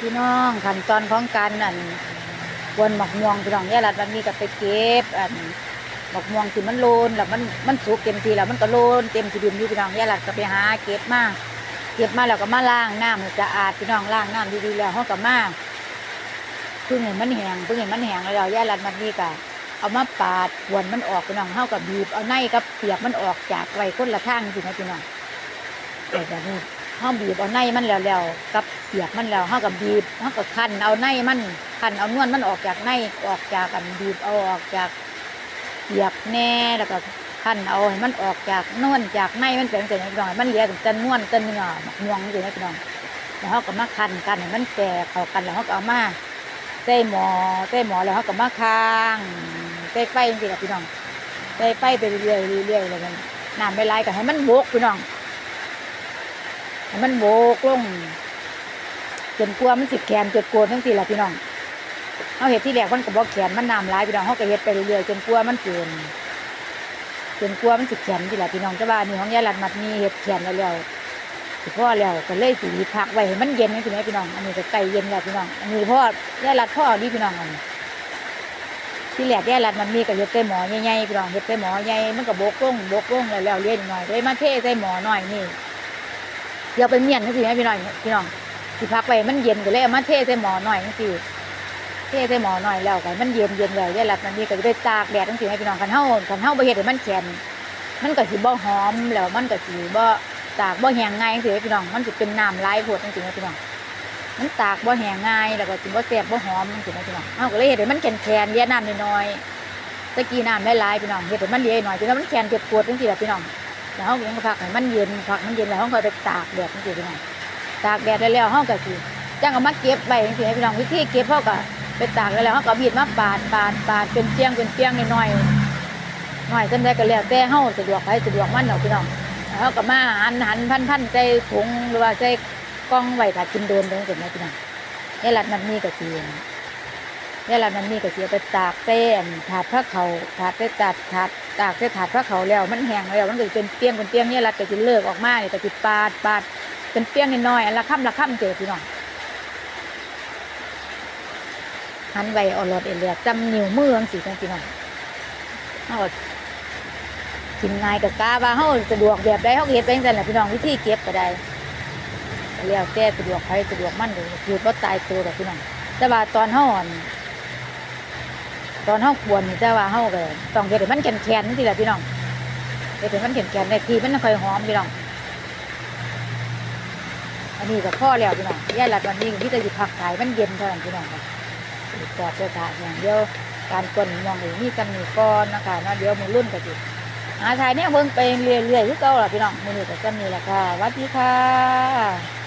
พี่น้องขั้นตอนของการอันวนหมกม่วงพี่น้องเนี่ยรัดวันนี้ก็ไปเก็บอันหมกม่วงที่มันโลนแล้วมันมันสุกเต็มทีแล้วมันก็โลนเต็มที่ดินอยู่พี่น้องเนี่ยรัดก็ไปหาเก็บมาเก็บมาแล้วก็มาล้างน้ำให้สะอาดพี่น้องล้างน้ำดีๆแล้วเขาก็มาเพิ่งเห็นมันแห้งเพิ่งเห็นมันแห้งแล้วเนี่ยรัดวันนี้ก็เอามาปาดกวนมันออกพี่น้องเขากับบีบเอาในกับเปียกมันออกจากไว้คนละทางจริงๆนะพี่น้องแบบนี้ เฮาบีบเอาในมันแล้วแล้วกับเปียกมันแล้วเฮาก็บีบเฮาก็คั้นเอาในมันคันเอานวลมันออกจากในออกจากกันบีบเอาออกจากเปียกแน่แล้วก็คันเอาให้มันออกจากนวลจากในมันเป็นจังซี่พี่น้องมันเหลือแต่นวลแต่เนื้อหน่วงจังซี่นะพี่น้องแล้วเฮาก็มาคันกันให้มันแตกเข้ากันแล้วเฮาก็เอามาใส่หม้อใส่หม้อแล้วเฮาก็มาค้างใส่ไฟจังซี่ล่ะพี่น้องใส่ไฟไปเรื่อยๆเรื่อยๆแล้วกันน้ำไม่ไหลก็ให้มันบกพี่น้อง มันโบกลงจนกลัวมันสิแขนจนโกนทั้งสี่ละพี่น้องเขาเห็ดที่แรกมันก็บอกแขนมันน้ำร้ายพี่น้องเขาก็เห็ดไปเรื่อยๆจนกลัวมันเกินจนกลัวมันสิแขนที่ละพี่น้องแต่ว่านนี่ของยายหลัดมัดมีเห็ดแขนแล้วแล้วสิพ่อแล้วก็เลยสีพักไว้ให้มันเย็นนี่พี่น้องพี่น้องอันนี้ก็ไก่เย็นแล้วพี่น้องอันนี้พ่อยายหลัดพ่อดีพี่น้องอันนี้ที่แรกยายหลัดมันมีก็เห็ดใส่หมอใหญ่ๆพี่น้องเห็ดใส่หมอใหญ่มันก็บกลงบกลงแล้วแล้วเลี้ยนหน่อยเลยมาเทใส่หมอหน่อยนี่ เดี๋ยวไปเมียนจังซี่ให้พี่น้องพี่น้องสิพักไว้มันเย็นก็เลยเอามาเทใส่หม้อหน่อยจังซี่เทใส่หม้อหน่อยแล้วก็มันเย็นเย็นแล้วยายหลัดมันนี่ก็จะไปตากแดดจังซี่ให้พี่น้องคันเฮาคันเฮาบ่เฮ็ดให้มันแข็งมันก็สิบ่หอมแล้วมันก็สิบ่ตากบ่แห้งง่ายจังซี่ให้พี่น้องมันสิเป็นน้ำลายโพดจังซี่ให้พี่น้องมันตากบ่แห้งง่ายแล้วก็สิบ่แซ่บบ่หอมจังซี่ให้พี่น้องเฮาก็เลยเฮ็ดให้มันแข็งๆเลียน้ำน้อยๆตะกี้น้ำหลายๆพี่น้องเฮ็ดให้มันเลียหน่อยจนมันแข็งเจ็บปวดจังซี่ล่ะพี่น้อง แล้วเขาก็พักให้มันเย็นพักมันเย็นแล้วเขาก็ไปตากแดดจังซี่พี่น้องตากแดดแล้วเขาก็สิจังเอามาเก็บไว้จังซี่ให้พี่น้องวิธีเก็บเขาก็ไปตากแล้วแล้วเขาก็บีดมาปาดปาดปาดเป็นเปียงเป็นเปียงน้อยๆน้อยจำได้ก็แล้วแต่เขาสะดวกไปสะดวกมันเนาะพี่น้องแล้วเขาก็มาหันหันพันพันใส่ถุงหรือว่าใส่กล่องไว้ถ้ากินโดนจังซี่นะพี่น้องนี่ลัดมันมีก็ สินี่ลัดมันมีก็เสิเอาไปตากเต้นถาดพระเขาถาดไปตากถาดตากเสถาดพระเขาแล้ว มันแห้งแล้วมันก็สิเป็นเปียงเป็นเปียงเนี่ยรัดก็จะเลิกออกมาเนี่ยก็จะปาดปาดเป็นเปียงน้อยๆอันละค่ำละค่ำเจอพี่น้องหันไว้เอาหลอดเอเลียจำนิ้วมืองสิจังพี่น้องเอากินง่ายกับกาว่าเฮาสะดวกแบบใดเฮาก็เฮ็ดไปจังซั่นแหละพี่น้องวิธีเก็บก็ได้ก็แล้วแต่สะดวกใครสะดวกมั่นเลยอยู่บ่ตายตัวดอกพี่น้องแต่ว่าตอนเฮาอ่อน ตอนเฮาควรนี่แต่ว่าเฮาก็ต้องเฮ็ดให้มันแข็งๆนี่แหละพี่น้องเฮ็ดให้มันแข็งๆได้ทีมันค่อยหอมพี่น้องอันนี้ก็พ่อแล้วพี่น้องย่าหลัดวันนี้ก็มีแต่สิพักขายมันเย็นเท่านั้นพี่น้องค่ะจอดเสื้อผ้าอย่างเดียวการกลนมองอยู่นี่จำนี่ก่อนนะคะเนาะเดี๋ยวมือรุ่นก็สิหาทายเนี่ยเบิ่งไปเรื่อยๆคือเก่าล่ะพี่น้องมื้อนี้ก็จำนี่แหละค่ะสวัสดีค่ะ